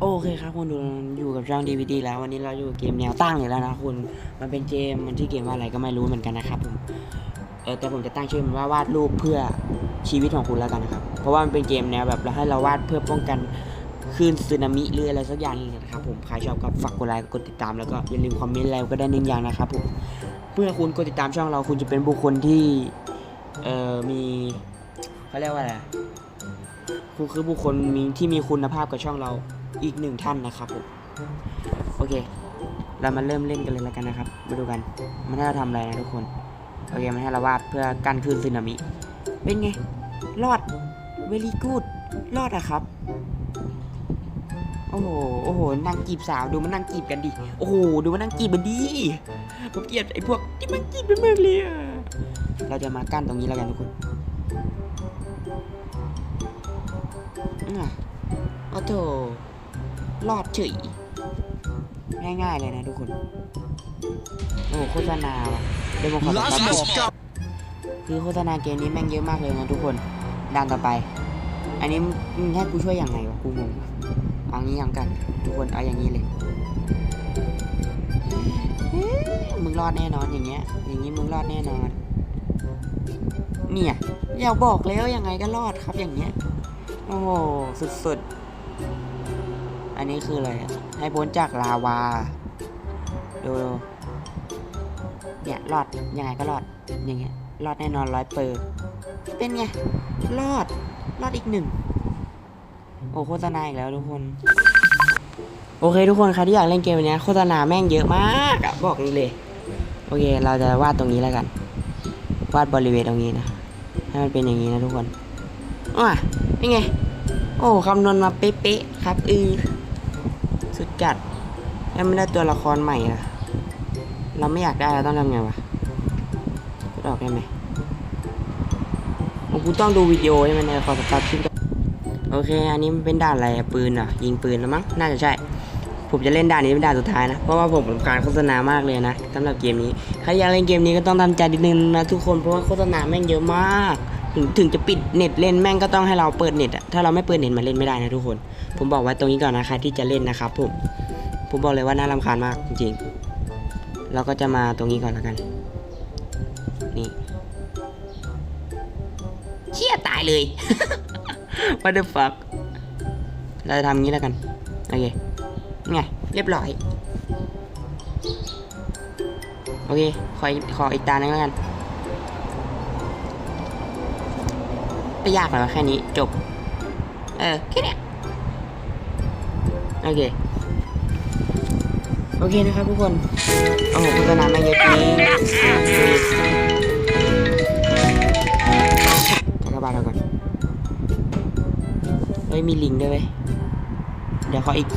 โอเคครับคุณดูอยู่กับช่อง DVD แล้ววันนี้เราอยู่เกมแนวตั้งอยู่แล้วนะคุณมันเป็นเกมมันที่เกมว่าอะไรก็ไม่รู้เหมือนกันนะครับผมเออแต่ผมจะตั้งชื่อมันว่าวาดรูปเพื่อชีวิตของคุณแล้วกันนะครับ เพราะว่ามันเป็นเกมแนวแบบเราให้เราวาดเพื่อป้องกันคลื่นสึนามิหรืออะไรสักอย่างนึงนะครับผมใครชอบก็ฝากกดไลค์กดติดตามแล้วก็อย่าลืมคอมเมนต์อะไรก็ได้หนึ่งอย่างนะครับผมเพื่อคุณกดติดตามช่องเราคุณจะเป็นบุคคลที่เอ่อมีเขาเรียกว่าอะไรคุณคือบุคคลมีที่มีคุณภาพกับช่องเรา อีกหนึ่งท่านนะครับผมโอเค เรามาเริ่มเล่นกันเลยแล้วกันนะครับ มาดูกันมันให้เราทำอะไรนะทุกคนโอเคมันให้เราวาดเพื่อกันคลื่นสึนามิ เป็นไง รอดเวลีกูดรอดอะครับ โอ้โห โอ้โหนั่งจีบสาวดูมันนั่งจีบกันดิ โอ้โห ดูมันนั่งจีบมันดิผมเกลียดไอ้พวกที่มันจีบเป็นมากเลยอะเราจะมากั้นตรงนี้แล้วกันทุกคนอะโอ้โถ รอดเฉย ง่ายๆเลยนะทุกคน โอ้โหโฆษณาว่ะเดี๋ยวผมขอตัดต่อคือโฆษณาเกมนี้แม่งเยอะมากเลยนะทุกคนดันต่อไป อันนี้มึงให้กูช่วยอย่างไรวะกูงงเอางี้ยังกัน ทุกคนเอาอย่างนี้เลยเอ๊ะมึงรอดแน่นอนอย่างเงี้ย อย่างงี้มึงรอดแน่นอน เนี่ยอย่าบอกแล้วยังไงก็รอดครับอย่างเงี้ย โอ้โหสุดๆ อันนี้คืออะไร ให้พ้นจากลาวา ดูเนี่ยรอด ยังไงก็รอด อย่างเงี้ย รอดแน่นอนร้อยเปอร์ เป็นไง รอด รอดอีกหนึ่ง โอ้โฆษณาอีกแล้วทุกคน โอเคทุกคนใครที่อยากเล่นเกมนี้โฆษณาแม่งเยอะมากอะบอกเลย โอเค เราจะวาดตรงนี้แล้วกัน วาดบริเวณตรงนี้นะ ให้มันเป็นอย่างนี้นะทุกคนอะนี่ไง โอ้ คำนวณมาเป๊ะๆครับอือ สุดจัดยังไม่ได้ตัวละครใหม่อะเราไม่อยากได้เราต้องทำไงวะกดออกได้ไหมโอ้กูต้องดูวิดีโอให้มันเลยขอสตาร์ทคลิปก่อนโอเค อันนี้มันเป็นด่านอะไรปืนอะ ยิงปืนแล้วมั้ง น่าจะใช่ ผมจะเล่นด่านนี้เป็นด่านสุดท้ายนะ เพราะว่าผมรำคาญโฆษณามากเลยนะสำหรับเกมนี้ ใครอยากเล่นเกมนี้ก็ต้องทำใจนิดนึงนะทุกคน เพราะว่าโฆษณาแม่งเยอะมาก ถึงถึงจะปิดเน็ตเล่นแม่งก็ต้องให้เราเปิดเน็ตอะถ้าเราไม่เปิดเน็ตมันเล่นไม่ได้นะทุกคน ผมบอกไว้ตรงนี้ก่อนนะคะที่จะเล่นนะครับผม ผมบอกเลยว่าน่ารำคาญมากจริงๆเราก็จะมาตรงนี้ก่อนแล้วกัน นี่เชี่ยตายเลย What the fuck เราจะทำงี้แล้วกัน โอเคไงเรียบร้อย โอเค ขออีกขออีกตาหนึ่งแล้วกัน ไม่ยากหรอกแค่นี้จบ เออแค่นี้โอเค โอเคนะครับทุกคนโอ้โหโฆษณามาเยอะจริงจักรบาลเราก่อนเฮ้ยมีลิงด้วยเว้ยเดี๋ยวขออีก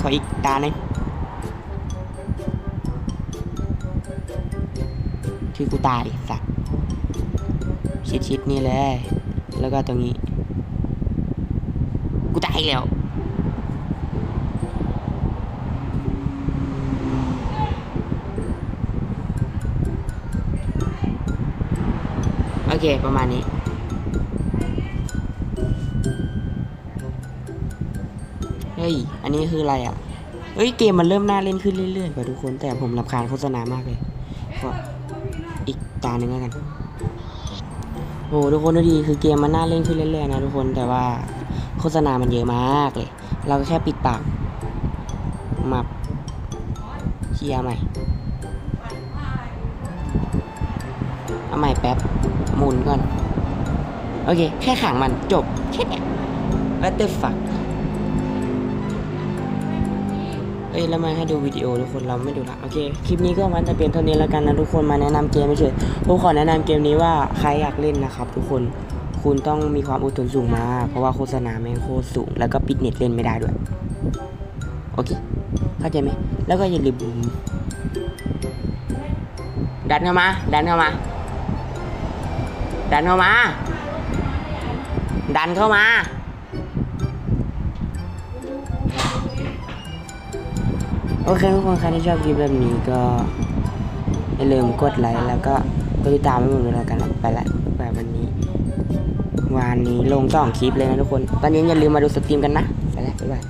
ขออีกตาหนึ่งคือกูตายดิสัตว์ชิดๆนี่เลย แล้วก็ตรงนี้ กูตายแล้ว โอเค ประมาณนี้เฮ้ย อันนี้คืออะไรอะ เฮ้ย เกมมันเริ่มน่าเล่นขึ้นเรื่อยๆกว่าทุกคน แต่ผมรำคาญโฆษณามากเลย ก็อีกตาหนึ่งแล้วกัน โอ้ทุกคนดูดีคือเกมมันน่าเล่นขึ้นเรื่อยๆนะทุกคนแต่ว่าโฆษณามันเยอะมากเลย เราก็แค่ปิดปากมาเคลียร์ใหม่เอาใหม่แป๊บหมุนก่อน โอเค แค่ขังมันจบแค่เนี้ย What the เอ้ยแล้วมาให้ดูวิดีโอทุกคนเราไม่ดูละโอเคคลิปนี้ก็มันจะเป็นเท่านี้แล้วกันนะทุกคนมาแนะนำเกมไม่เฉยผมขอแนะนำเกมนี้ว่าใครอยากเล่นนะครับ ทุกคนคุณต้องมีความอดทนสูงมากเพราะว่าโฆษณาแม่งโคตรสูง แล้วก็ปิดเน็ตเล่นไม่ได้ด้วย โอเค เข้าใจไหมแล้วก็อย่าลืมดันเข้ามา ดันเข้ามา ดันเข้ามา ดันเข้ามา โอเคทุกคนใครที่ชอบคลิปแบบนี้ก็อย่าลืมกดไลค์แล้วก็กดติดตามให้ผมด้วยแล้วกันนะไปละไปวันนี้วันนี้ลงสองคลิปเลยนะทุกคน ตอนนี้อย่าลืมมาดูสตรีมกันนะ ไปแล้วบ๊ายบาย